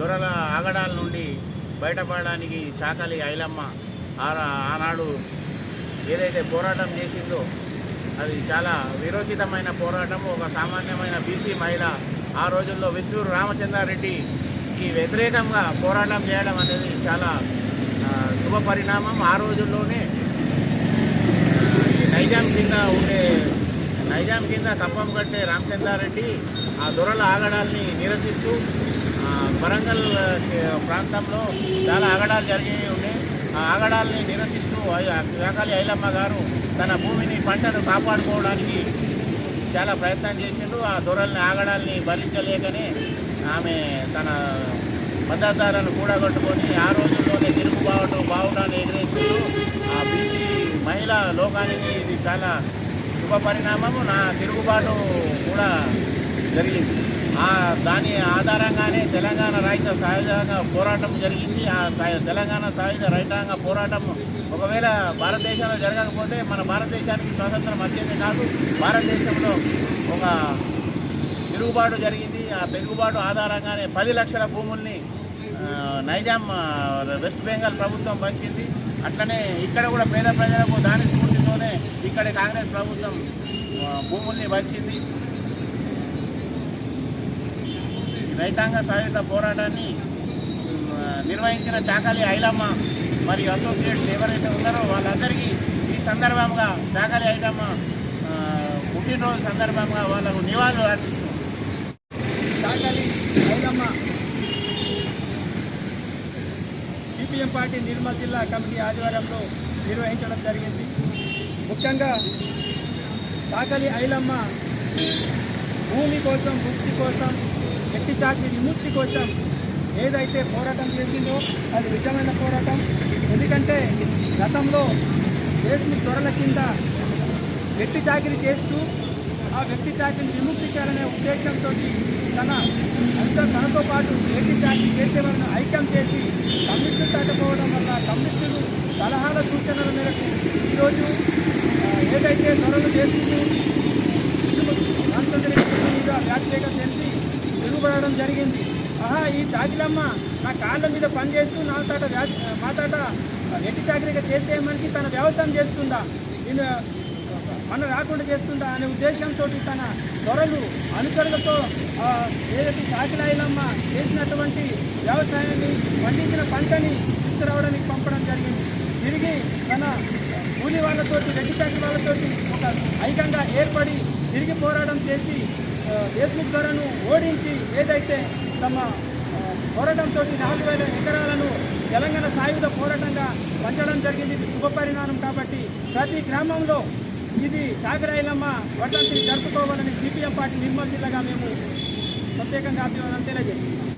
దొరల ఆగడాల నుండి బయటపడడానికి చాకలి ఐలమ్మ ఆనాడు ఏదైతే పోరాటం చేసిందో అది చాలా విరోచితమైన పోరాటం ఒక సామాన్యమైన బీసీ మహిళ ఆ రోజుల్లో విష్ణూరు రామచంద్రారెడ్డికి వ్యతిరేకంగా పోరాటం చేయడం అనేది చాలా శుభ పరిణామం. ఆ రోజుల్లోనే నైజాం కింద ఉండే నైజాం కింద కప్పం కట్టే రామచంద్రారెడ్డి ఆ దొరల ఆగడాల్ని నిరసిస్తూ వరంగల్ ప్రాంతంలో చాలా ఆగడాలు జరిగి ఉండే ఆ ఆగడాల్ని నిరసిస్తూ వేకాలి ఐలమ్మ గారు తన భూమిని పంటను కాపాడుకోవడానికి చాలా ప్రయత్నం చేసిండ్రు ఆ దొరల్ని ఆగడాల్ని భరించలేకనే ఆమె తన మద్దతుదారులను కూడగట్టుకొని ఆ రోజుల్లోనే తిరుగుబాటు బావుటాన్ని ఎగిరేసిండ్రు ఆ బీసీ మహిళా లోకానికి ఇది చాలా శుభ పరిణామము నా తిరుగుబాటు కూడా జరిగింది. ఆ దాని ఆధారంగానే తెలంగాణ రాయిత సాయుధంగా పోరాటం జరిగింది. ఆ సా- తెలంగాణ సాయుధ రైతాంగ పోరాటం ఒకవేళ భారతదేశంలో జరగకపోతే మన భారతదేశానికి స్వాతంత్రం వచ్చేది కాదు. భారతదేశంలో ఒక తిరుగుబాటు జరిగింది. ఆ తిరుగుబాటు ఆధారంగానే పది లక్షల భూముల్ని నైజాం వెస్ట్ బెంగాల్ ప్రభుత్వం పంచింది. అట్లనే ఇక్కడ కూడా పేద ప్రజలకు దాని స్ఫూర్తితోనే ఇక్కడ కాంగ్రెస్ ప్రభుత్వం భూముల్ని పంచింది ఈ రైతాంగ సాయుధ పోరాటాన్ని నిర్వహించిన చాకలి ఐలమ్మ మరియు అసోసియేట్స్ ఎవరైతే ఉన్నారో వాళ్ళందరికీ ఈ సందర్భంగా చాకలి ఐలమ్మ పుట్టినరోజు సందర్భంగా వాళ్ళకు నివాళులు అర్పిస్తున్నాం. చాకలి ఐలమ్మ సిపిఎం పార్టీ నిర్మల్ జిల్లా కమిటీ ఆధ్వర్యంలో నిర్వహించడం జరిగింది. ముఖ్యంగా చాకలి ఐలమ్మ భూమి కోసం ముక్తి కోసం ఎట్టి చాకరి విముక్తి కోసం ఏదైతే పోరాటం చేసిందో అది నిజమైన పోరాటం. ఎందుకంటే గతంలో దేశం త్వరల కింద వ్యక్తి చాకిరి చేస్తూ ఆ వ్యక్తి చాకిరిని విముక్తి చేయాలనే ఉద్దేశంతో తన అంతా తనతో పాటు వ్యక్తి చాకిరి చేసే వాళ్ళని ఐక్యం చేసి కమ్యూనిస్టులు దాటపోవడం వల్ల కమ్యూనిస్టులు సలహాల సూచనల మేరకు ఈరోజు ఏదైతే త్వరలు చేసిందో రామచంద్ర చేయడం జరిగింది. ఆహా ఈ చాకిలమ్మ నా కాళ్ళ మీద పనిచేస్తూ నా తాట మా తాట ఎట్టి చాకరీగా చేసే మనిషి తన వ్యవసాయం చేస్తుందా? నేను మన రాకుండా చేస్తుందా అనే ఉద్దేశంతో తన త్వరలు అనుచరులతో ఏదైతే చాకిలాయిలమ్మ చేసినటువంటి వ్యవసాయాన్ని పండించిన పంటని తీసుకురావడానికి పంపడం జరిగింది. తిరిగి తన కూలి వాళ్ళతోటి రెడ్డి చాకరీ వాళ్ళతోటి ఒక ఐకంగా ఏర్పడి తిరిగి పోరాటం చేసి దేశముఖ్ ధరను ఓడించి ఏదైతే తమ పోరాటంతో నాలుగు వేల ఎకరాలను తెలంగాణ సాయుధ పోరాటంగా పంచడం జరిగింది. ఇది శుభ పరిణామం కాబట్టి ప్రతి గ్రామంలో ఇది చాకరాయిలమ్మ వర్ధంతిని జరుపుకోవాలని సిపిఎం పార్టీ నిర్మల్ జిల్లాగా మేము ప్రత్యేకంగా అభివృద్ధి తెలియజేస్తున్నాం.